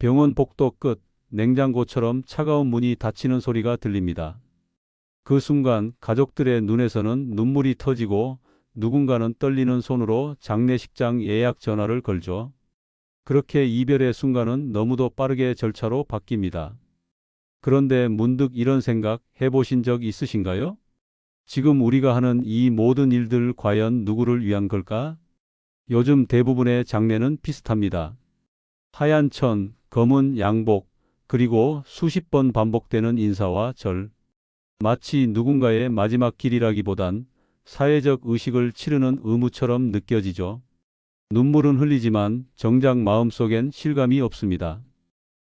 병원 복도 끝 냉장고처럼 차가운 문이 닫히는 소리가 들립니다. 그 순간 가족들의 눈에서는 눈물이 터지고 누군가는 떨리는 손으로 장례식장 예약 전화를 걸죠. 그렇게 이별의 순간은 너무도 빠르게 절차로 바뀝니다. 그런데 문득 이런 생각 해보신 적 있으신가요? 지금 우리가 하는 이 모든 일들 과연 누구를 위한 걸까? 요즘 대부분의 장례는 비슷합니다. 하얀 천, 검은 양복, 그리고 수십 번 반복되는 인사와 절. 마치 누군가의 마지막 길이라기보단 사회적 의식을 치르는 의무처럼 느껴지죠. 눈물은 흘리지만 정작 마음속엔 실감이 없습니다.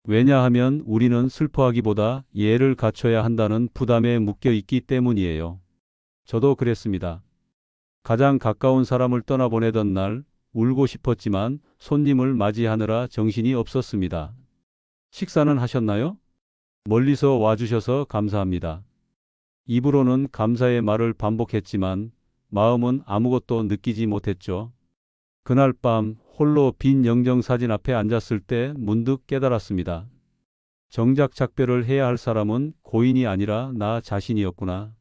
왜냐하면 우리는 슬퍼하기보다 예를 갖춰야 한다는 부담에 묶여 있기 때문이에요. 저도 그랬습니다. 가장 가까운 사람을 떠나보내던 날 울고 싶었지만 손님을 맞이하느라 정신이 없었습니다. 식사는 하셨나요? 멀리서 와주셔서 감사합니다. 입으로는 감사의 말을 반복했지만 마음은 아무것도 느끼지 못했죠. 그날 밤 홀로 빈 영정사진 앞에 앉았을 때 문득 깨달았습니다. 정작 작별을 해야 할 사람은 고인이 아니라 나 자신이었구나.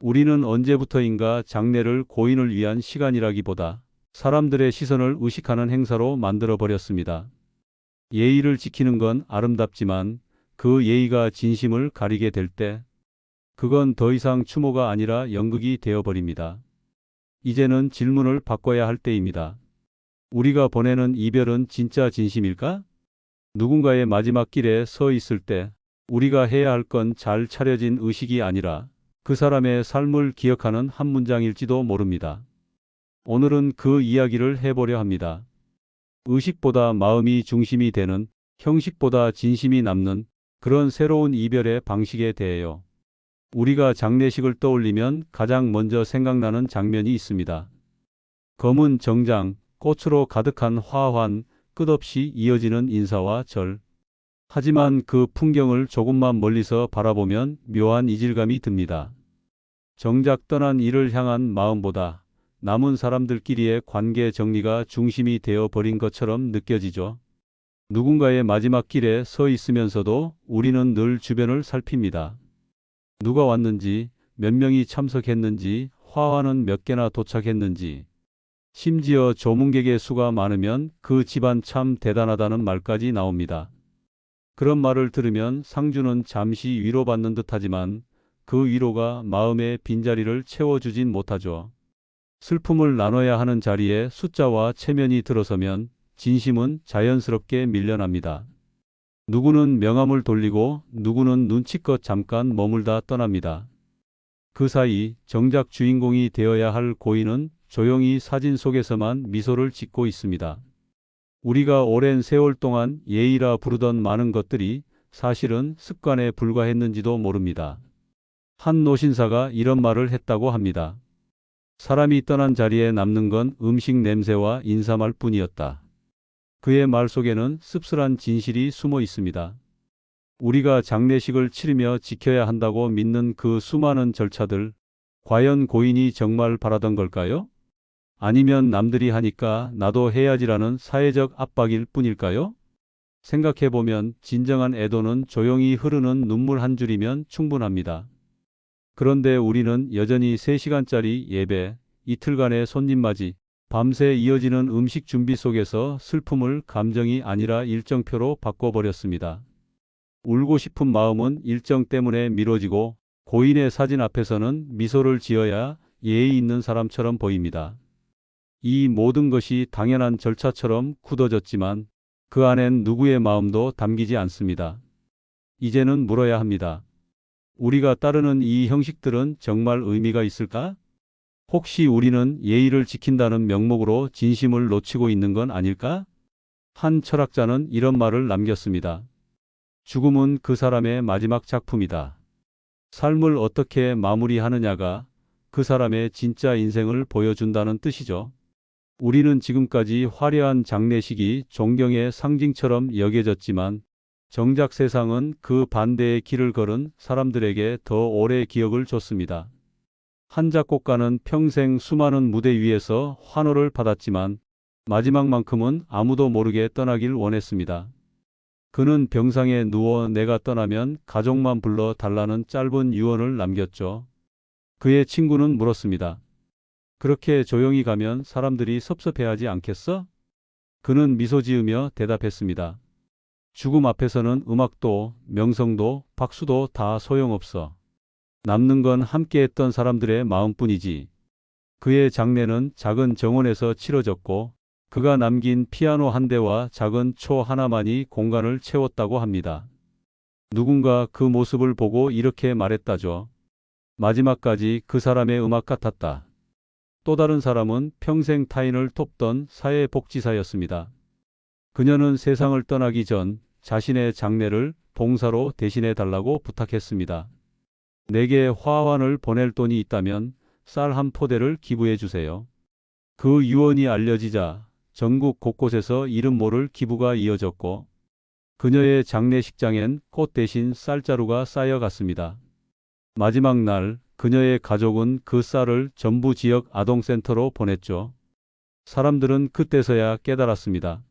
우리는 언제부터인가 장례를 고인을 위한 시간이라기보다 사람들의 시선을 의식하는 행사로 만들어 버렸습니다. 예의를 지키는 건 아름답지만 그 예의가 진심을 가리게 될 때 그건 더 이상 추모가 아니라 연극이 되어버립니다. 이제는 질문을 바꿔야 할 때입니다. 우리가 보내는 이별은 진짜 진심일까? 누군가의 마지막 길에 서 있을 때 우리가 해야 할 건 잘 차려진 의식이 아니라 그 사람의 삶을 기억하는 한 문장일지도 모릅니다. 오늘은 그 이야기를 해보려 합니다. 의식보다 마음이 중심이 되는 형식보다 진심이 남는 그런 새로운 이별의 방식에 대해요. 우리가 장례식을 떠올리면 가장 먼저 생각나는 장면이 있습니다. 검은 정장, 꽃으로 가득한 화환, 끝없이 이어지는 인사와 절. 하지만 그 풍경을 조금만 멀리서 바라보면 묘한 이질감이 듭니다. 정작 떠난 이를 향한 마음보다 남은 사람들끼리의 관계 정리가 중심이 되어 버린 것처럼 느껴지죠. 누군가의 마지막 길에 서 있으면서도 우리는 늘 주변을 살핍니다. 누가 왔는지, 몇 명이 참석했는지, 화환은 몇 개나 도착했는지, 심지어 조문객의 수가 많으면 그 집안 참 대단하다는 말까지 나옵니다. 그런 말을 들으면 상주는 잠시 위로받는 듯하지만 그 위로가 마음의 빈자리를 채워주진 못하죠. 슬픔을 나눠야 하는 자리에 숫자와 체면이 들어서면 진심은 자연스럽게 밀려납니다. 누구는 명함을 돌리고 누구는 눈치껏 잠깐 머물다 떠납니다. 그 사이 정작 주인공이 되어야 할 고인은 조용히 사진 속에서만 미소를 짓고 있습니다. 우리가 오랜 세월 동안 예의라 부르던 많은 것들이 사실은 습관에 불과했는지도 모릅니다. 한 노신사가 이런 말을 했다고 합니다. 사람이 떠난 자리에 남는 건 음식 냄새와 인사말 뿐이었다. 그의 말 속에는 씁쓸한 진실이 숨어 있습니다. 우리가 장례식을 치르며 지켜야 한다고 믿는 그 수많은 절차들, 과연 고인이 정말 바라던 걸까요? 아니면 남들이 하니까 나도 해야지라는 사회적 압박일 뿐일까요? 생각해보면 진정한 애도는 조용히 흐르는 눈물 한 줄이면 충분합니다. 그런데 우리는 여전히 3시간짜리 예배, 이틀간의 손님 맞이, 밤새 이어지는 음식 준비 속에서 슬픔을 감정이 아니라 일정표로 바꿔버렸습니다. 울고 싶은 마음은 일정 때문에 미뤄지고 고인의 사진 앞에서는 미소를 지어야 예의 있는 사람처럼 보입니다. 이 모든 것이 당연한 절차처럼 굳어졌지만 그 안엔 누구의 마음도 담기지 않습니다. 이제는 물어야 합니다. 우리가 따르는 이 형식들은 정말 의미가 있을까? 혹시 우리는 예의를 지킨다는 명목으로 진심을 놓치고 있는 건 아닐까? 한 철학자는 이런 말을 남겼습니다. 죽음은 그 사람의 마지막 작품이다. 삶을 어떻게 마무리하느냐가 그 사람의 진짜 인생을 보여준다는 뜻이죠. 우리는 지금까지 화려한 장례식이 존경의 상징처럼 여겨졌지만 정작 세상은 그 반대의 길을 걸은 사람들에게 더 오래 기억을 줬습니다. 한 작곡가는 평생 수많은 무대 위에서 환호를 받았지만 마지막만큼은 아무도 모르게 떠나길 원했습니다. 그는 병상에 누워 내가 떠나면 가족만 불러 달라는 짧은 유언을 남겼죠. 그의 친구는 물었습니다. 그렇게 조용히 가면 사람들이 섭섭해하지 않겠어? 그는 미소 지으며 대답했습니다. 죽음 앞에서는 음악도, 명성도, 박수도 다 소용없어. 남는 건 함께 했던 사람들의 마음뿐이지. 그의 장례는 작은 정원에서 치러졌고, 그가 남긴 피아노 한 대와 작은 초 하나만이 공간을 채웠다고 합니다. 누군가 그 모습을 보고 이렇게 말했다죠. 마지막까지 그 사람의 음악 같았다. 또 다른 사람은 평생 타인을 돕던 사회복지사였습니다. 그녀는 세상을 떠나기 전 자신의 장례를 봉사로 대신해 달라고 부탁했습니다. 내게 화환을 보낼 돈이 있다면 쌀 한 포대를 기부해 주세요. 그 유언이 알려지자 전국 곳곳에서 이름 모를 기부가 이어졌고 그녀의 장례식장엔 꽃 대신 쌀자루가 쌓여갔습니다. 마지막 날 그녀의 가족은 그 쌀을 전부 지역 아동센터로 보냈죠. 사람들은 그때서야 깨달았습니다.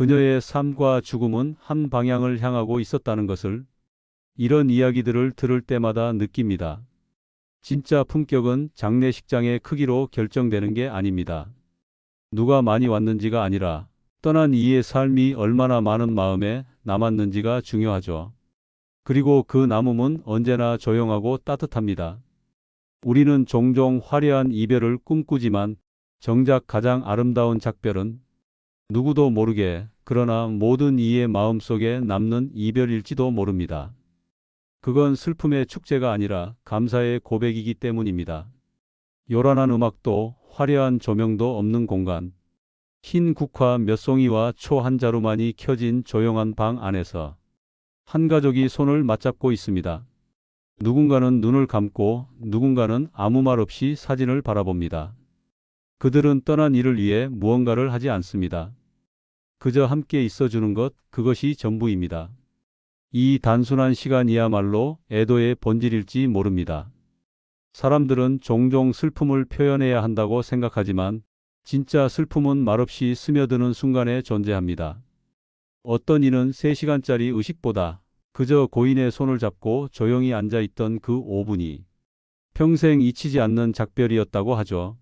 그녀의 삶과 죽음은 한 방향을 향하고 있었다는 것을 이런 이야기들을 들을 때마다 느낍니다. 진짜 품격은 장례식장의 크기로 결정되는 게 아닙니다. 누가 많이 왔는지가 아니라 떠난 이의 삶이 얼마나 많은 마음에 남았는지가 중요하죠. 그리고 그 남음은 언제나 조용하고 따뜻합니다. 우리는 종종 화려한 이별을 꿈꾸지만 정작 가장 아름다운 작별은 누구도 모르게 그러나 모든 이의 마음속에 남는 이별일지도 모릅니다. 그건 슬픔의 축제가 아니라 감사의 고백이기 때문입니다. 요란한 음악도 화려한 조명도 없는 공간. 흰 국화 몇 송이와 초 한 자루만이 켜진 조용한 방 안에서 한 가족이 손을 맞잡고 있습니다. 누군가는 눈을 감고 누군가는 아무 말 없이 사진을 바라봅니다. 그들은 떠난 이를 위해 무언가를 하지 않습니다. 그저 함께 있어주는 것, 그것이 전부입니다. 이 단순한 시간이야말로 애도의 본질일지 모릅니다. 사람들은 종종 슬픔을 표현해야 한다고 생각하지만 진짜 슬픔은 말없이 스며드는 순간에 존재합니다. 어떤 이는 3시간짜리 의식보다 그저 고인의 손을 잡고 조용히 앉아 있던 그 5분이 평생 잊히지 않는 작별이었다고 하죠.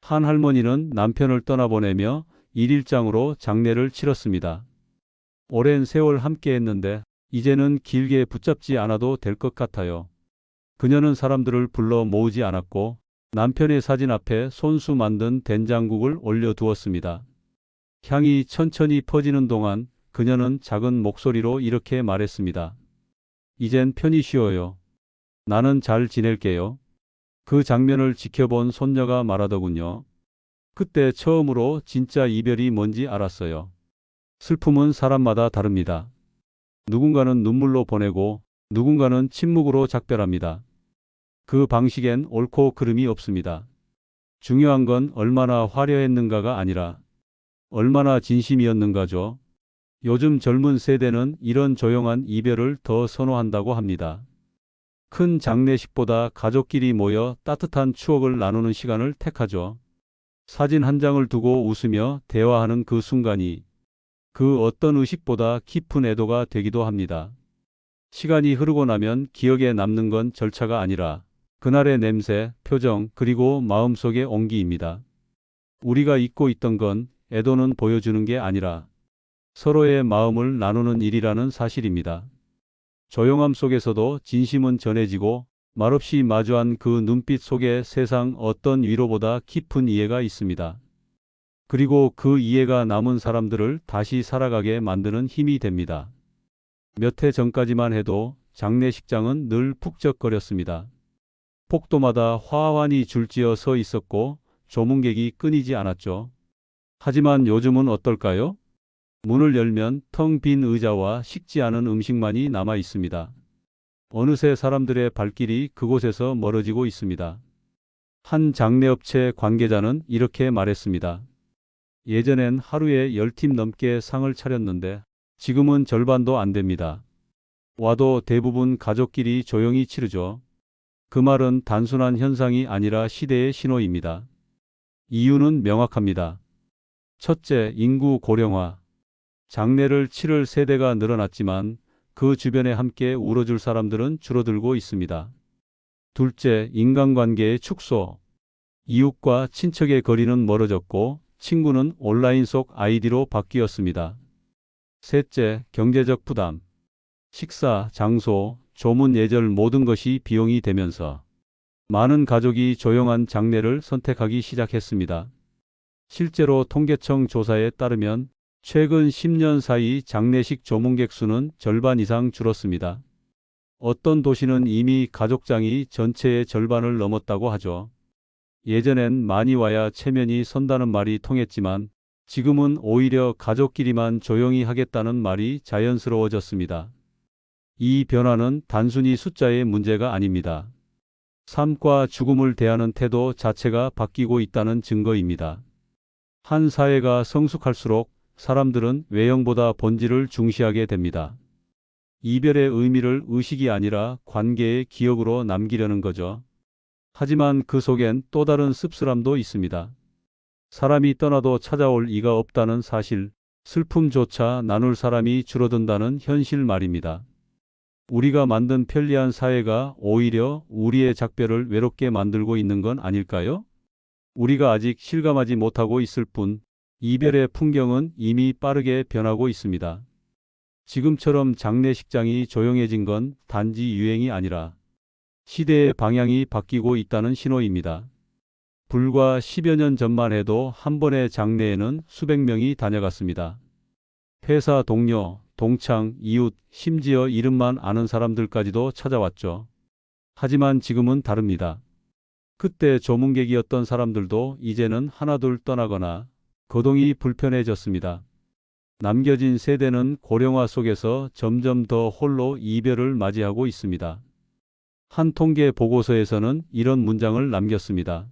한 할머니는 남편을 떠나보내며 일일장으로 장례를 치렀습니다. 오랜 세월 함께 했는데 이제는 길게 붙잡지 않아도 될 것 같아요. 그녀는 사람들을 불러 모으지 않았고 남편의 사진 앞에 손수 만든 된장국을 올려두었습니다. 향이 천천히 퍼지는 동안 그녀는 작은 목소리로 이렇게 말했습니다. 이젠 편히 쉬어요. 나는 잘 지낼게요. 그 장면을 지켜본 손녀가 말하더군요. 그때 처음으로 진짜 이별이 뭔지 알았어요. 슬픔은 사람마다 다릅니다. 누군가는 눈물로 보내고 누군가는 침묵으로 작별합니다. 그 방식엔 옳고 그름이 없습니다. 중요한 건 얼마나 화려했는가가 아니라 얼마나 진심이었는가죠. 요즘 젊은 세대는 이런 조용한 이별을 더 선호한다고 합니다. 큰 장례식보다 가족끼리 모여 따뜻한 추억을 나누는 시간을 택하죠. 사진 한 장을 두고 웃으며 대화하는 그 순간이 그 어떤 의식보다 깊은 애도가 되기도 합니다. 시간이 흐르고 나면 기억에 남는 건 절차가 아니라 그날의 냄새, 표정, 그리고 마음속의 온기입니다. 우리가 잊고 있던 건 애도는 보여주는 게 아니라 서로의 마음을 나누는 일이라는 사실입니다. 조용함 속에서도 진심은 전해지고 말없이 마주한 그 눈빛 속에 세상 어떤 위로보다 깊은 이해가 있습니다. 그리고 그 이해가 남은 사람들을 다시 살아가게 만드는 힘이 됩니다. 몇 해 전까지만 해도 장례식장은 늘 푹적거렸습니다. 폭도마다 화환이 줄지어 서 있었고 조문객이 끊이지 않았죠. 하지만 요즘은 어떨까요? 문을 열면 텅 빈 의자와 식지 않은 음식만이 남아 있습니다. 어느새 사람들의 발길이 그곳에서 멀어지고 있습니다. 한 장례업체 관계자는 이렇게 말했습니다. 예전엔 하루에 10팀 넘게 상을 차렸는데 지금은 절반도 안 됩니다. 와도 대부분 가족끼리 조용히 치르죠. 그 말은 단순한 현상이 아니라 시대의 신호입니다. 이유는 명확합니다. 첫째, 인구 고령화. 장례를 치를 세대가 늘어났지만 그 주변에 함께 울어줄 사람들은 줄어들고 있습니다. 둘째, 인간관계의 축소. 이웃과 친척의 거리는 멀어졌고 친구는 온라인 속 아이디로 바뀌었습니다. 셋째, 경제적 부담. 식사, 장소, 조문 예절 모든 것이 비용이 되면서 많은 가족이 조용한 장례를 선택하기 시작했습니다. 실제로 통계청 조사에 따르면 최근 10년 사이 장례식 조문객 수는 절반 이상 줄었습니다. 어떤 도시는 이미 가족장이 전체의 절반을 넘었다고 하죠. 예전엔 많이 와야 체면이 선다는 말이 통했지만 지금은 오히려 가족끼리만 조용히 하겠다는 말이 자연스러워졌습니다. 이 변화는 단순히 숫자의 문제가 아닙니다. 삶과 죽음을 대하는 태도 자체가 바뀌고 있다는 증거입니다. 한 사회가 성숙할수록 사람들은 외형보다 본질을 중시하게 됩니다. 이별의 의미를 의식이 아니라 관계의 기억으로 남기려는 거죠. 하지만 그 속엔 또 다른 씁쓸함도 있습니다. 사람이 떠나도 찾아올 이가 없다는 사실, 슬픔조차 나눌 사람이 줄어든다는 현실 말입니다. 우리가 만든 편리한 사회가 오히려 우리의 작별을 외롭게 만들고 있는 건 아닐까요? 우리가 아직 실감하지 못하고 있을 뿐 이별의 풍경은 이미 빠르게 변하고 있습니다. 지금처럼 장례식장이 조용해진 건 단지 유행이 아니라 시대의 방향이 바뀌고 있다는 신호입니다. 불과 10여 년 전만 해도 한 번의 장례에는 수백 명이 다녀갔습니다. 회사 동료, 동창, 이웃, 심지어 이름만 아는 사람들까지도 찾아왔죠. 하지만 지금은 다릅니다. 그때 조문객이었던 사람들도 이제는 하나둘 떠나거나 거동이 불편해졌습니다. 남겨진 세대는 고령화 속에서 점점 더 홀로 이별을 맞이하고 있습니다. 한 통계 보고서에서는 이런 문장을 남겼습니다.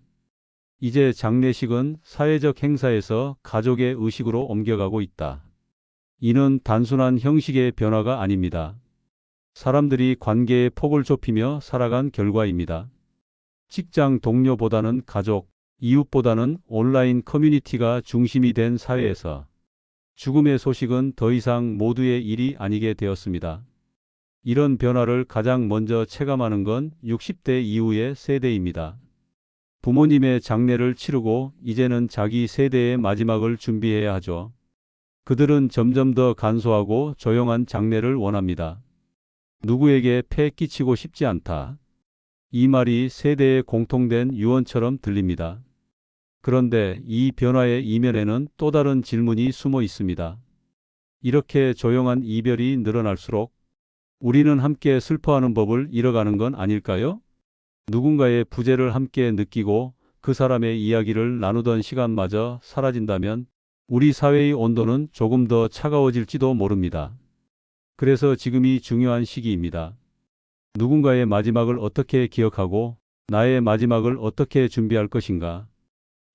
이제 장례식은 사회적 행사에서 가족의 의식으로 옮겨가고 있다. 이는 단순한 형식의 변화가 아닙니다. 사람들이 관계의 폭을 좁히며 살아간 결과입니다. 직장 동료보다는 가족, 이웃보다는 온라인 커뮤니티가 중심이 된 사회에서 죽음의 소식은 더 이상 모두의 일이 아니게 되었습니다. 이런 변화를 가장 먼저 체감하는 건 60대 이후의 세대입니다. 부모님의 장례를 치르고 이제는 자기 세대의 마지막을 준비해야 하죠. 그들은 점점 더 간소하고 조용한 장례를 원합니다. 누구에게 폐 끼치고 싶지 않다. 이 말이 세대의 공통된 유언처럼 들립니다. 그런데 이 변화의 이면에는 또 다른 질문이 숨어 있습니다. 이렇게 조용한 이별이 늘어날수록 우리는 함께 슬퍼하는 법을 잃어가는 건 아닐까요? 누군가의 부재를 함께 느끼고 그 사람의 이야기를 나누던 시간마저 사라진다면 우리 사회의 온도는 조금 더 차가워질지도 모릅니다. 그래서 지금이 중요한 시기입니다. 누군가의 마지막을 어떻게 기억하고 나의 마지막을 어떻게 준비할 것인가?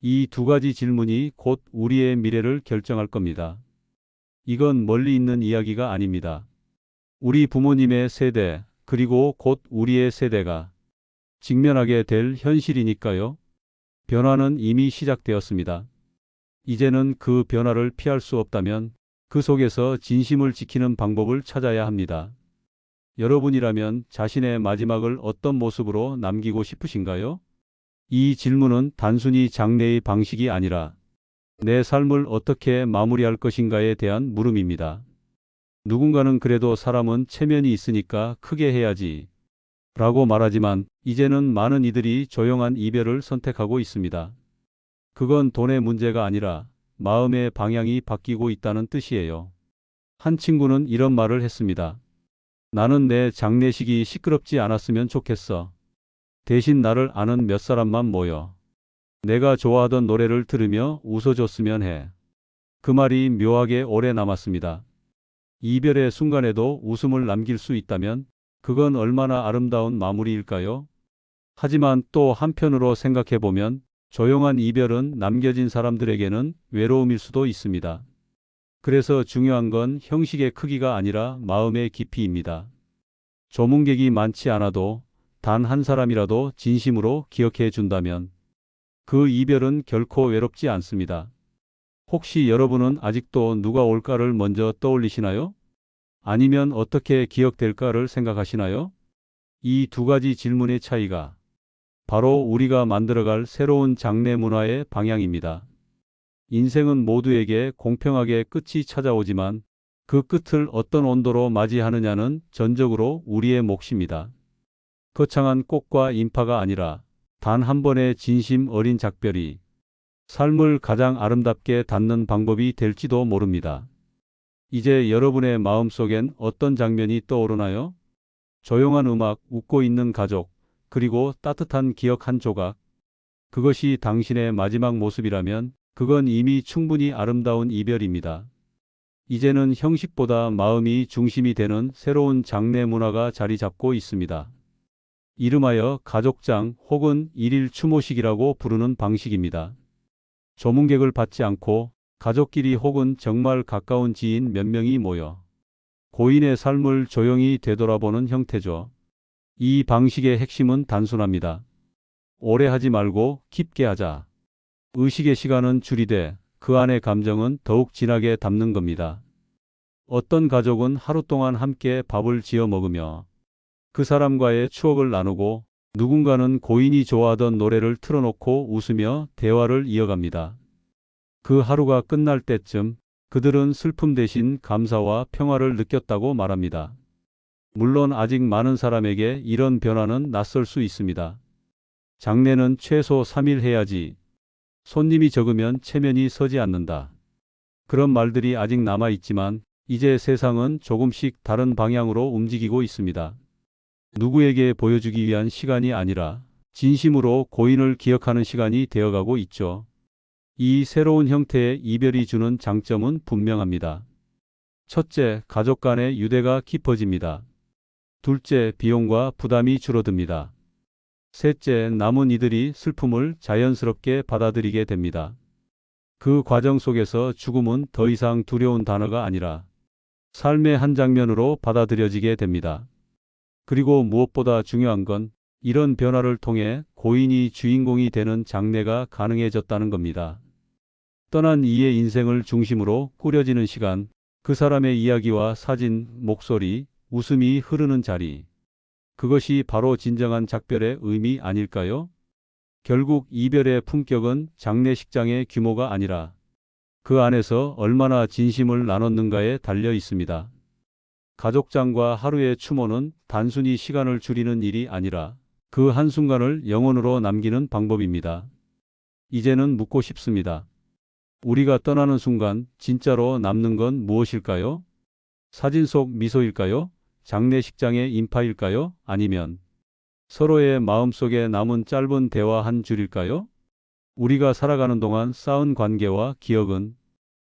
이 두 가지 질문이 곧 우리의 미래를 결정할 겁니다. 이건 멀리 있는 이야기가 아닙니다. 우리 부모님의 세대, 그리고 곧 우리의 세대가 직면하게 될 현실이니까요. 변화는 이미 시작되었습니다. 이제는 그 변화를 피할 수 없다면 그 속에서 진심을 지키는 방법을 찾아야 합니다. 여러분이라면 자신의 마지막을 어떤 모습으로 남기고 싶으신가요? 이 질문은 단순히 장래의 방식이 아니라 내 삶을 어떻게 마무리할 것인가에 대한 물음입니다. 누군가는 그래도 사람은 체면이 있으니까 크게 해야지 라고 말하지만 이제는 많은 이들이 조용한 이별을 선택하고 있습니다. 그건 돈의 문제가 아니라 마음의 방향이 바뀌고 있다는 뜻이에요. 한 친구는 이런 말을 했습니다. 나는 내 장례식이 시끄럽지 않았으면 좋겠어. 대신 나를 아는 몇 사람만 모여. 내가 좋아하던 노래를 들으며 웃어줬으면 해. 그 말이 묘하게 오래 남았습니다. 이별의 순간에도 웃음을 남길 수 있다면 그건 얼마나 아름다운 마무리일까요? 하지만 또 한편으로 생각해 보면 조용한 이별은 남겨진 사람들에게는 외로움일 수도 있습니다. 그래서 중요한 건 형식의 크기가 아니라 마음의 깊이입니다. 조문객이 많지 않아도 단 한 사람이라도 진심으로 기억해 준다면 그 이별은 결코 외롭지 않습니다. 혹시 여러분은 아직도 누가 올까를 먼저 떠올리시나요? 아니면 어떻게 기억될까를 생각하시나요? 이 두 가지 질문의 차이가 바로 우리가 만들어갈 새로운 장래 문화의 방향입니다. 인생은 모두에게 공평하게 끝이 찾아오지만 그 끝을 어떤 온도로 맞이하느냐는 전적으로 우리의 몫입니다. 거창한 꽃과 인파가 아니라 단 한 번의 진심 어린 작별이 삶을 가장 아름답게 닿는 방법이 될지도 모릅니다. 이제 여러분의 마음속엔 어떤 장면이 떠오르나요? 조용한 음악, 웃고 있는 가족, 그리고 따뜻한 기억 한 조각. 그것이 당신의 마지막 모습이라면 그건 이미 충분히 아름다운 이별입니다. 이제는 형식보다 마음이 중심이 되는 새로운 장래 문화가 자리 잡고 있습니다. 이름하여 가족장 혹은 일일 추모식이라고 부르는 방식입니다. 조문객을 받지 않고 가족끼리 혹은 정말 가까운 지인 몇 명이 모여 고인의 삶을 조용히 되돌아보는 형태죠. 이 방식의 핵심은 단순합니다. 오래 하지 말고 깊게 하자. 의식의 시간은 줄이되 그 안의 감정은 더욱 진하게 담는 겁니다. 어떤 가족은 하루 동안 함께 밥을 지어 먹으며 그 사람과의 추억을 나누고 누군가는 고인이 좋아하던 노래를 틀어놓고 웃으며 대화를 이어갑니다. 그 하루가 끝날 때쯤 그들은 슬픔 대신 감사와 평화를 느꼈다고 말합니다. 물론 아직 많은 사람에게 이런 변화는 낯설 수 있습니다. 장례는 최소 3일 해야지. 손님이 적으면 체면이 서지 않는다. 그런 말들이 아직 남아 있지만 이제 세상은 조금씩 다른 방향으로 움직이고 있습니다. 누구에게 보여주기 위한 시간이 아니라 진심으로 고인을 기억하는 시간이 되어가고 있죠. 이 새로운 형태의 이별이 주는 장점은 분명합니다. 첫째, 가족 간의 유대가 깊어집니다. 둘째, 비용과 부담이 줄어듭니다. 셋째, 남은 이들이 슬픔을 자연스럽게 받아들이게 됩니다. 그 과정 속에서 죽음은 더 이상 두려운 단어가 아니라 삶의 한 장면으로 받아들여지게 됩니다. 그리고 무엇보다 중요한 건 이런 변화를 통해 고인이 주인공이 되는 장래가 가능해졌다는 겁니다. 떠난 이의 인생을 중심으로 꾸려지는 시간, 그 사람의 이야기와 사진, 목소리, 웃음이 흐르는 자리. 그것이 바로 진정한 작별의 의미 아닐까요? 결국 이별의 품격은 장례식장의 규모가 아니라 그 안에서 얼마나 진심을 나눴는가에 달려 있습니다. 가족장과 하루의 추모는 단순히 시간을 줄이는 일이 아니라 그 한순간을 영혼으로 남기는 방법입니다. 이제는 묻고 싶습니다. 우리가 떠나는 순간 진짜로 남는 건 무엇일까요? 사진 속 미소일까요? 장례식장의 인파일까요? 아니면 서로의 마음속에 남은 짧은 대화 한 줄일까요? 우리가 살아가는 동안 쌓은 관계와 기억은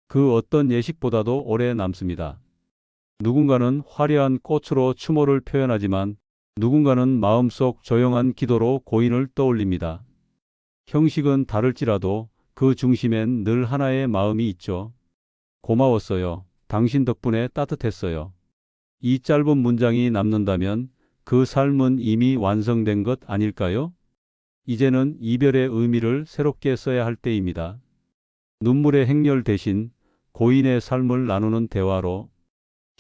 그 어떤 예식보다도 오래 남습니다. 누군가는 화려한 꽃으로 추모를 표현하지만 누군가는 마음속 조용한 기도로 고인을 떠올립니다. 형식은 다를지라도 그 중심엔 늘 하나의 마음이 있죠. 고마웠어요. 당신 덕분에 따뜻했어요. 이 짧은 문장이 남는다면 그 삶은 이미 완성된 것 아닐까요? 이제는 이별의 의미를 새롭게 써야 할 때입니다. 눈물의 행렬 대신 고인의 삶을 나누는 대화로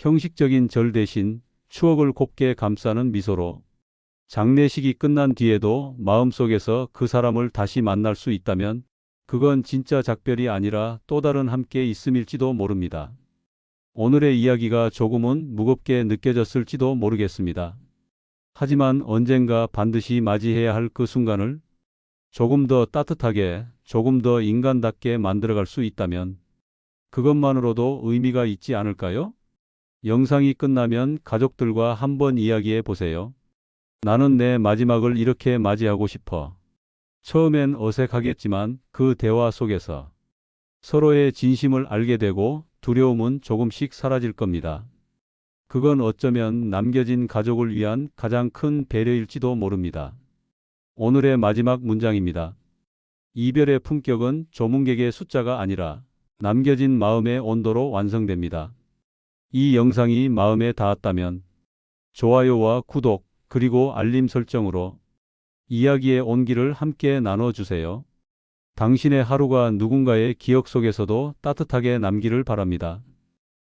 형식적인 절 대신 추억을 곱게 감싸는 미소로 장례식이 끝난 뒤에도 마음속에서 그 사람을 다시 만날 수 있다면 그건 진짜 작별이 아니라 또 다른 함께 있음일지도 모릅니다. 오늘의 이야기가 조금은 무겁게 느껴졌을지도 모르겠습니다. 하지만 언젠가 반드시 맞이해야 할 그 순간을 조금 더 따뜻하게, 조금 더 인간답게 만들어갈 수 있다면 그것만으로도 의미가 있지 않을까요? 영상이 끝나면 가족들과 한번 이야기해 보세요. 나는 내 마지막을 이렇게 맞이하고 싶어. 처음엔 어색하겠지만 그 대화 속에서 서로의 진심을 알게 되고 두려움은 조금씩 사라질 겁니다. 그건 어쩌면 남겨진 가족을 위한 가장 큰 배려일지도 모릅니다. 오늘의 마지막 문장입니다. 이별의 품격은 조문객의 숫자가 아니라 남겨진 마음의 온도로 완성됩니다. 이 영상이 마음에 닿았다면 좋아요와 구독 그리고 알림 설정으로 이야기의 온기를 함께 나눠주세요. 당신의 하루가 누군가의 기억 속에서도 따뜻하게 남기를 바랍니다.